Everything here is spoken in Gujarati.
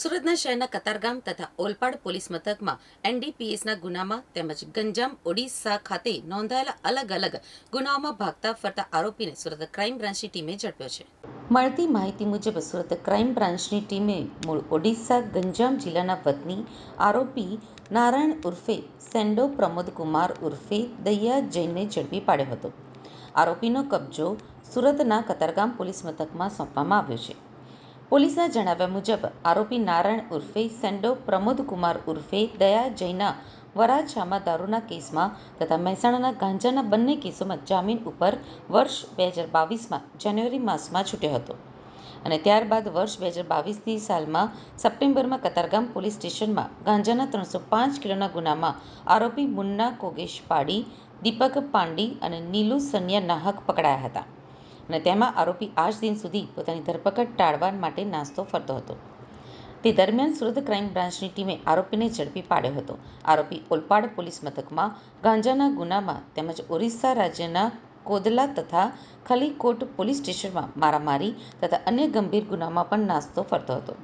સુરતના શહેરના કતારગામ તથા ઓલપાડ પોલીસ મથકમાં એનડીપીએસના ગુનામાં તેમજ ગંજામ ઓડિશા ખાતે નોંધાયેલા અલગ અલગ ગુનાઓમાં ભાગતા ફરતા આરોપીને સુરત ક્રાઇમ બ્રાન્ચની ટીમે ઝડપ્યો છે. મળતી માહિતી મુજબ સુરત ક્રાઇમ બ્રાન્ચની ટીમે મૂળ ઓડિશા, ગંજામ જિલ્લાના વતની આરોપી નારાયણ ઉર્ફે સેન્ડો પ્રમોદ કુમાર ઉર્ફે દૈયા જૈનને ઝડપી પાડ્યો હતો. આરોપીનો કબજો સુરતના કતારગામ પોલીસ મથકમાં સોંપવામાં આવ્યો છે. પોલીસના જણાવ્યા મુજબ, આરોપી નારાયણ ઉર્ફે સેન્ડો પ્રમોદ કુમાર ઉર્ફે દયા જૈના વરાછામાં દારૂના કેસમાં તથા મહેસાણાના ગાંજાના બંને કેસોમાં જામીન ઉપર વર્ષ બે હજાર બાવીસમાં જાન્યુઆરી માસમાં છૂટ્યો હતો. અને ત્યારબાદ વર્ષ બે હજાર બાવીસની સાલમાં સપ્ટેમ્બરમાં કતારગામ પોલીસ સ્ટેશનમાં ગાંજાના ત્રણસો પાંચ કિલોના ગુનામાં આરોપી મુન્ના કોગેશ પાડી, દીપક પાંડી અને નીલુ સનિયા નાહક પકડાયા હતા. અને તેમાં આરોપી આજ દિન સુધી પોતાની ધરપકડ ટાળવા માટે નાસ્તો ફરતો હતો. તે દરમિયાન સુરત ક્રાઇમ બ્રાન્ચની ટીમે આરોપીને ઝડપી પાડ્યો હતો. આરોપી ઓલપાડ પોલીસ મથકમાં, ગાંજાના ગુનામાં તેમજ ઓરિસ્સા રાજ્યના કોદલા તથા ખલીકોટ પોલીસ સ્ટેશનમાં મારામારી તથા અન્ય ગંભીર ગુનામાં પણ નાસ્તો ફરતો હતો.